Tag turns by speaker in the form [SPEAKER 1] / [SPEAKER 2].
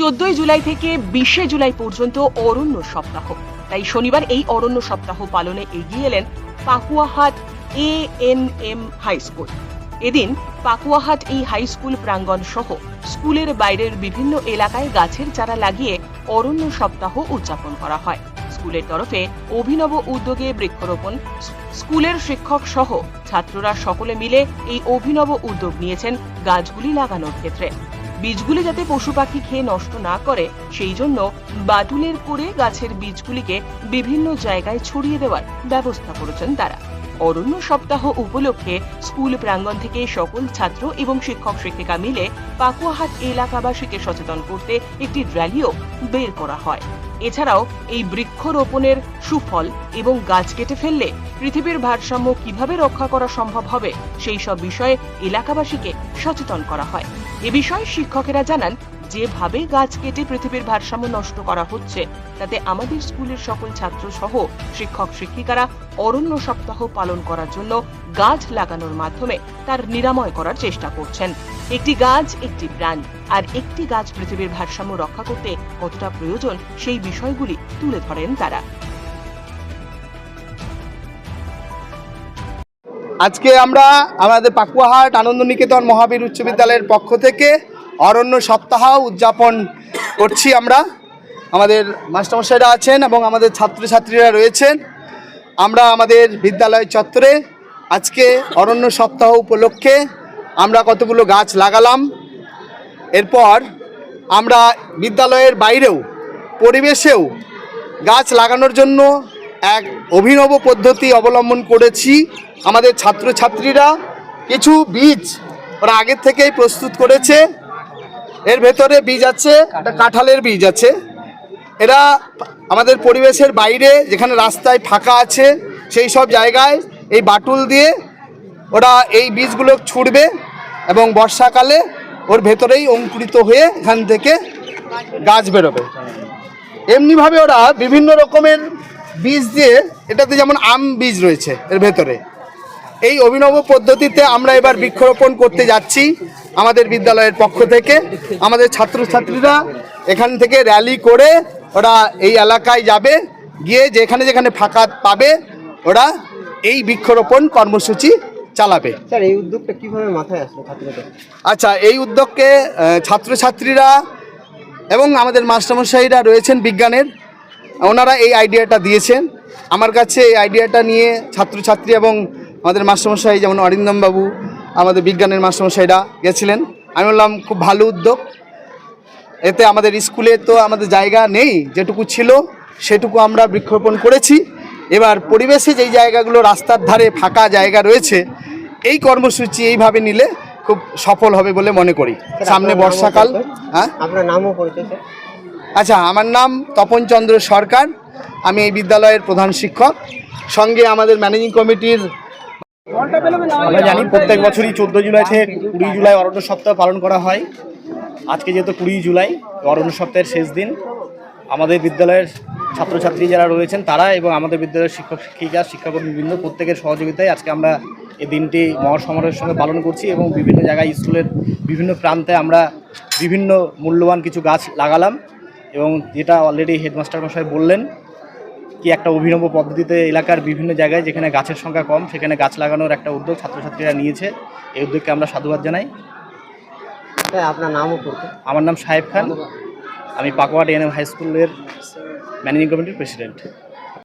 [SPEAKER 1] চোদ্দই জুলাই থেকে বিশে জুলাই পর্যন্ত অরণ্য সপ্তাহ। তাই শনিবার এই অরণ্য সপ্তাহ পালনে এগিয়ে এলেন Pakuahat A N M high school. এদিন পাকুয়াহাট এই হাই স্কুল প্রাঙ্গণ সহ স্কুলের বাইরের বিভিন্ন এলাকায় গাছের চারা লাগিয়ে অরণ্য সপ্তাহ উদযাপন করা হয়। স্কুলের তরফে অভিনব উদ্যোগে বৃক্ষরোপণ স্কুলের শিক্ষক সহ ছাত্ররা সকলে মিলে এই অভিনব উদ্যোগ নিয়েছেন গাছগুলি লাগানোর ক্ষেত্রে। বীজগুলি যাতে পশু পাখি খেয়ে নষ্ট না করে, সেই জন্য বাটুলের করে গাছের বীজগুলিকে বিভিন্ন জায়গায় ছড়িয়ে দেওয়ার ব্যবস্থা করেছেন তারা। অরণ্য সপ্তাহ উপলক্ষে স্কুল প্রাঙ্গণ থেকে সকল ছাত্র এবং শিক্ষক শিক্ষিকা মিলে পাকুয়াহাট এলাকাবাসীকে সচেতন করতে একটি র্যালিও বের করা হয়। এছাড়াও এই বৃক্ষরোপণের সুফল এবং গাছ কেটে ফেললে পৃথিবীর ভারসাম্য কীভাবে রক্ষা করা সম্ভব হবে, সেই সব বিষয়ে এলাকাবাসীকে সচেতন করা হয়। এ বিষয়ে শিক্ষকেরা জানান, যেভাবে গাছ কেটে পৃথিবীর ভারসাম্য নষ্ট করা হচ্ছে, তাতে আমাদের স্কুলের সকল ছাত্র সহ শিক্ষক শিক্ষিকারা অরণ্য সপ্তাহ পালন করার জন্য গাছ লাগানোর মাধ্যমে তার নিরাময় করার চেষ্টা করছেন। একটি গাছ একটি প্রাণ, আর একটি গাছ পৃথিবীর ভারসাম্য রক্ষা করতে কতটা প্রয়োজন, সেই বিষয়গুলি তুলে ধরেন তারা।
[SPEAKER 2] আজকে আমরা আমাদের পাকুয়াহাট আনন্দ নিকেতন মহাবীর উচ্চ বিদ্যালয়ের পক্ষ থেকে অরণ্য সপ্তাহ উদযাপন করছি আমরা। আমাদের মাস্টারমশাইরা আছেন এবং আমাদের ছাত্রছাত্রীরা রয়েছেন। আমরা আমাদের বিদ্যালয় চত্বরে আজকে অরণ্য সপ্তাহ উপলক্ষে আমরা কতগুলো গাছ লাগালাম। এরপর আমরা বিদ্যালয়ের বাইরেও, পরিবেশেও গাছ লাগানোর জন্য এক অভিনব পদ্ধতি অবলম্বন করেছি। আমাদের ছাত্রছাত্রীরা কিছু বীজ ওরা আগের থেকেই প্রস্তুত করেছে। এর ভেতরে বীজ আছে, একটা কাঁঠালের বীজ আছে। এরা আমাদের পরিবেশের বাইরে, যেখানে রাস্তায় ফাঁকা আছে, সেই সব জায়গায় এই বাটুল দিয়ে ওরা এই বীজগুলো ছুটবে এবং বর্ষাকালে ওর ভেতরেই অঙ্কুরিত হয়ে এখান থেকে গাছ বেরোবে। এমনিভাবে ওরা বিভিন্ন রকমের বীজ দিয়ে এটাতে যেমন আম বীজ রয়েছে এর ভেতরে। এই অভিনব পদ্ধতিতে আমরা এবার বৃক্ষরোপণ করতে যাচ্ছি আমাদের বিদ্যালয়ের পক্ষ থেকে। আমাদের ছাত্রছাত্রীরা এখান থেকে র্যালি করে ওরা এই এলাকায় যাবে গিয়ে যেখানে যেখানে ফাঁকা পাবে ওরা এই বৃক্ষরোপণ কর্মসূচি চালাবে।
[SPEAKER 3] স্যার এই উদ্যোগটা কীভাবে মাথায় আসলো ছাত্রদের?
[SPEAKER 2] আচ্ছা এই উদ্যোগকে ছাত্রছাত্রীরা এবং আমাদের মাস্টারমশাইরা রয়েছেন বিজ্ঞানের। ওনারা এই আইডিয়াটা দিয়েছেন। আমার কাছে এই আইডিয়াটা নিয়ে ছাত্রছাত্রী এবং আমাদের মাস্টারমশাই যেমন অরিন্দম বাবু আমাদের বিজ্ঞানের মাস্টারমশাইরা গেছিলেন। আমি বললাম খুব ভালো উদ্যোগ। এতে আমাদের স্কুলে তো আমাদের জায়গা নেই যেটুকু ছিল সেটুকু আমরা বৃক্ষরোপণ করেছি। এবার পরিবেশে যেই জায়গাগুলো রাস্তার ধারে ফাঁকা জায়গা রয়েছে এই কর্মসূচি এইভাবে নিলে খুব সফল হবে বলে মনে করি। সামনে বর্ষাকাল হ্যাঁ?
[SPEAKER 3] আপনার নামও পরিচয়
[SPEAKER 2] আচ্ছা আমার নাম তপন চন্দ্র সরকার। আমি এই বিদ্যালয়ের প্রধান শিক্ষক। সঙ্গে আমাদের ম্যানেজিং কমিটির
[SPEAKER 4] আমরা জানি প্রত্যেক বছরই চোদ্দ জুলাই থেকে কুড়ি জুলাই অরণ্য সপ্তাহ পালন করা হয়। আজকে যেহেতু কুড়ি জুলাই, অরণ্য সপ্তাহের শেষ দিন। আমাদের বিদ্যালয়ের ছাত্রছাত্রী যারা রয়েছেন, তারা এবং আমাদের বিদ্যালয়ের শিক্ষক, শিক্ষিকা, শিক্ষাকর্মীবৃন্দ প্রত্যেকের সহযোগিতায় আজকে আমরা এই দিনটি মহাসমারোহের সঙ্গে পালন করছি এবং বিভিন্ন জায়গায় স্কুলের বিভিন্ন প্রান্তে আমরা বিভিন্ন মূল্যবান কিছু গাছ লাগালাম। এবং যেটা অলরেডি হেডমাস্টার মশাই বললেন কি একটা অভিনব পদ্ধতিতে এলাকার বিভিন্ন জায়গায় যেখানে গাছের সংখ্যা কম সেখানে গাছ লাগানোর একটা উদ্যোগ ছাত্রছাত্রীরা নিয়েছে। এই উদ্যোগকে আমরা সাধুবাদ জানাই।
[SPEAKER 3] স্যার আপনার নামও
[SPEAKER 4] আমার নাম সাহেব খান। আমি পাকুয়াট এনএম হাই স্কুলের ম্যানেজিং কমিটির প্রেসিডেন্ট